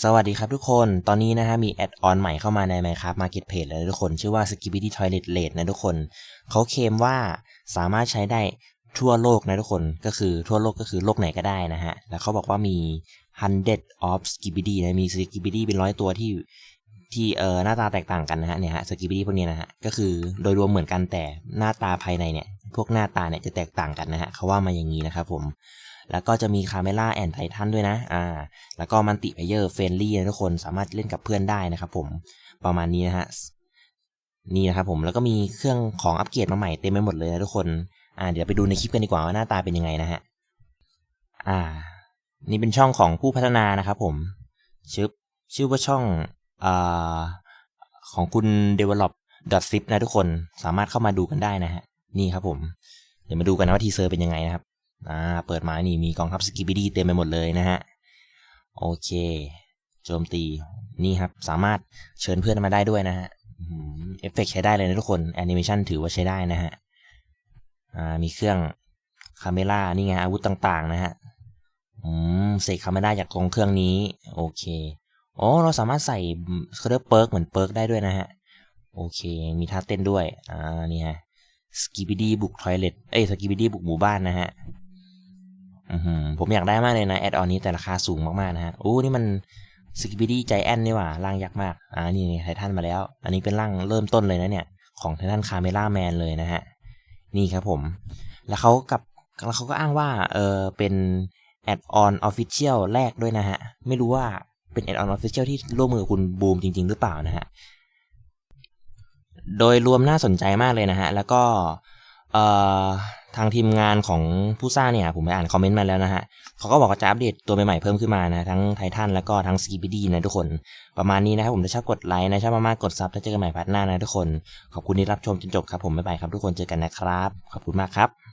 สวัสดีครับทุกคน ตอนนี้นะฮะมีแอดออนใหม่เข้ามาใน Minecraft Marketplace แล้วทุกคน ชื่อว่า Skibidi Toilet Rate นะทุกคน เขาเคลมว่าสามารถใช้ได้ทั่วโลกนะทุกคน ก็คือทั่วโลกก็คือโลกไหนก็ได้นะฮะ แล้วเขาบอกว่ามี hundred of Skibidi นะ มี Skibidi เป็นร้อยตัวที่ที่เอ่อหน้าตาแตกต่างกันนะฮะเนี่ยฮะ Skibidi พวกนี้นะฮะ ก็คือโดยรวมเหมือนกันแต่หน้าตาภายในเนี่ย พวกหน้าตาเนี่ยจะแตกต่างกันนะฮะเขาว่ามาอย่างนี้นะครับผมแล้วก็จะมีคาเมล่าแอนไททันด้วยนะอ่าแล้วก็มันติเพเยอร์เฟรนลี่นะทุกคนสามารถเล่นกับเพื่อนได้นะครับผมประมาณนี้นะฮะนี่นะครับผมแล้วก็มีเครื่องของอัปเกรดมาใหม่เต็มไปหมดเลยนะทุกคนอ่าเดี๋ยวไปดูในคลิปกันดีกว่าว่าหน้าตาเป็นยังไงนะฮะอ่า นี่เป็นช่องของผู้พัฒนานะครับผมชื่อชื่อว่าช่องอ่าของคุณ develop zip นะทุกคนสามารถเข้ามาดูกันได้นะฮะ นี่ครับผม เดี๋ยวมาดูกันนะว่าทีเซอร์เป็นยังไงนะครับ อ่า เปิดมานี่มีกองทัพสกิบิดี้เต็มไปหมดเลยนะฮะ โอเค โจมตี นี่ครับ สามารถเชิญเพื่อนมาได้ด้วยนะฮะ เอฟเฟกต์ใช้ได้เลยนะทุกคน แอนิเมชันถือว่าใช้ได้นะฮะ อ่า มีเครื่องคาเมล่า นี่ไงอาวุธต่างๆ นะฮะ อืม เสกคาเมล่าจากกองเครื่องนี้ โอเคอ๋อเราสามารถใส่เขาเรียกเปิร์กเหมือนเปิร์กได้ด้วยนะฮะ โอเค มีท่าเต้นด้วย อ่า นี่ฮะ สกิบิดี้บุกทอยเลทเอ้ยสกิบิดี้บุกหมู่บ้านนะฮะผมอยากได้มากเลยนะแอดออนนี้แต่ราคาสูงมากๆนะฮะโอ้นี่มันสกิบิดี้ใจแอนนี่หว่าร่างยักษ์มากอ่านี่ไททันมาแล้ว อันนี้เป็นร่างเริ่มต้นเลยนะเนี่ย ของไททันคาเมล่าแมนเลยนะฮะ นี่ครับผม แล้วเขากับแล้วเขาก็อ้างว่าเออเป็นแอดออนออฟฟิเชียลแรกด้วยนะฮะ ไม่รู้ว่าเป็นแอดออนออฟฟิเชียลที่ร่วมมือกับคุณบูมจริง ๆ หรือเปล่านะฮะ โดยรวมน่าสนใจมากเลยนะฮะ แล้วก็ทางทีมงานของผู้สร้างเนี่ย ผมไปอ่านคอมเมนต์มาแล้วนะฮะเขาก็บอกว่าจะอัปเดตตัวใหม่ๆเพิ่มขึ้นมานะ ทั้งไททันแล้วก็ทั้งสกีบิดี้นะทุกคน ประมาณนี้นะครับผมถ้าชอบกดไลค์นะชอบมากๆกดซับถ้าเจอกันใหม่พาร์ทหน้านะทุกคน ขอบคุณที่รับชมจนจบครับผมบ๊ายบายครับทุกคนเจอกันนะครับ ขอบคุณมากครับ